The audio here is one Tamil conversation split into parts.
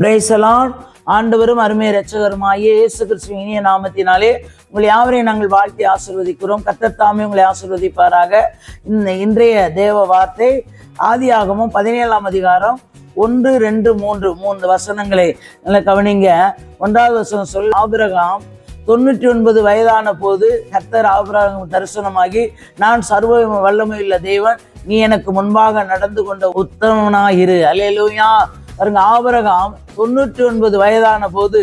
பிரேசலான் ஆண்டவரும் அருமை ரச்சகருமாயே இயேசு கிறிஸ்துவ இனிய நாமத்தினாலே உங்களை யாவரையும் நாங்கள் வாழ்த்தி ஆசீர்வதிக்கிறோம். கத்தத்தாமே தாமே உங்களை ஆசீர்வதிப்பாராக. இந்த இன்றைய தேவ வார்த்தை ஆதியாகமும் பதினேழாம் அதிகாரம் ஒன்று ரெண்டு மூன்று மூன்று வசனங்களை நல்லா கவனிங்க. ஒன்றாவது வசனம் சொல் ஆபிரகாம் தொண்ணூற்றி ஒன்பது வயதான போது கர்த்தர் ஆபிரகம் தரிசனமாகி நான் சர்வ வல்லமையுள்ள தேவன் நீ எனக்கு முன்பாக நடந்து கொண்ட உத்தமனாயிரு. அலையலூயா பாருங்க ஆபரகாம் தொண்ணூற்றி ஒன்பது வயதான போது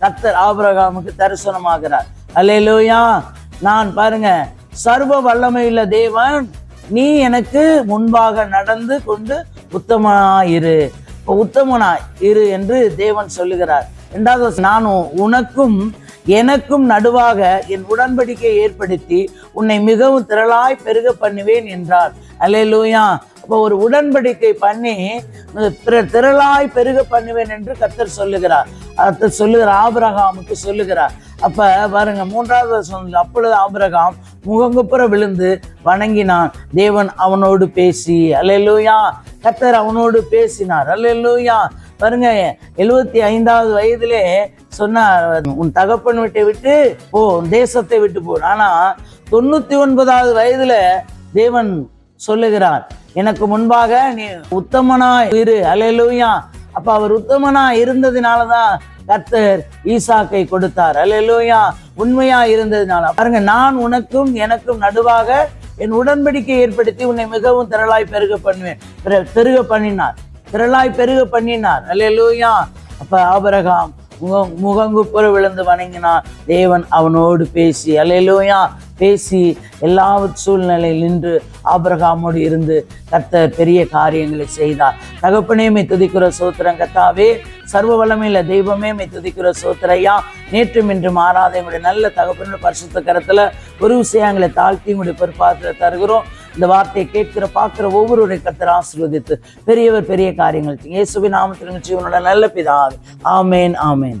கத்தர் ஆபரகாமுக்கு தரிசனமாகிறார். அல்லையிலோயா நான் பாருங்க சர்வ வல்லமையுள்ள தேவன் நீ எனக்கு முன்பாக நடந்து கொண்டு உத்தமனாயிரு. உத்தமனாய் இரு என்று தேவன் சொல்லுகிறார். இரண்டாவது நானும் நான் உனக்கும் எனக்கும் நடுவாக என் உடன்படிக்கை ஏற்படுத்தி உன்னை மிகவும் திரளாய் பெருக பண்ணுவேன் என்றார். அல்லேலூயா அப்போ ஒரு உடன்படிக்கை பண்ணி பிற- திரளாய் பெருக பண்ணுவேன் என்று கத்தர் சொல்லுகிறார். கர்த்தர் சொல்லுகிறார் ஆபிரகாமுக்கு சொல்லுகிறார். அப்ப பாருங்க மூன்றாவது சொன்ன அப்பொழுது ஆபிரகாம் முகங்குப்புற விழுந்து வணங்கினான். தேவன் அவனோடு பேசி அலையலூயா கத்தர் அவனோடு பேசினார். அல்லேலூயா. பாருங்க எழுபத்தி ஐந்தாவது வயதிலே சொன்னார் உன் தகப்பன் வீட்டை விட்டு போ தேசத்தை விட்டு போ. ஆனா தொண்ணூத்தி ஒன்பதாவது வயதுல தேவன் சொல்லுகிறார் எனக்கு முன்பாக நீ உத்தமனா இரு. அலையலூயா அப்ப அவர் உத்தமனா இருந்ததினாலதான் கர்த்தர் ஈசாக்கை கொடுத்தார். அலையலூயா உண்மையா இருந்ததினால. பாருங்க நான் உனக்கும் எனக்கும் நடுவாக என் உடன்படிக்கை ஏற்படுத்தி உன்னை மிகவும் திரளாய் பெருக பண்ணுவேன். பெருக பண்ணினார். திரளாய் பெருக பண்ணினார். அலையலூயா அப்ப ஆபரகாம் முகம் முகங்குப்புற விழுந்து வணங்கினான். தேவன் அவனோடு பேசி அலையிலோயா பேசி எல்லா சூழ்நிலையில் நின்று ஆபிரகாமோடு இருந்து கத்த பெரிய காரியங்களை செய்தார். தகப்பனே மை துதிக்கிற சோத்திரம் கத்தாவே சர்வ வளமையில தெய்வமே மை துதிக்கிற சோத்திரையா நேற்றும் இன்று மாறாத எங்களுடைய நல்ல தகப்பனோட பரிசுத்த கரத்துல ஒரு விஷயங்களை தாழ்த்தி உங்களுடைய பொறுப்பாத்துல தருகிறோம். இந்த வார்த்தையை கேட்கிற பார்க்கிற ஒவ்வொருவரை கர்த்தர் ஆசீர்வதித்து பெரியவர் பெரிய காரியங்கள் இயேசுவின் நாமத்தில் ஜீவனோட நல்ல பிதாவே. ஆமேன் ஆமேன்.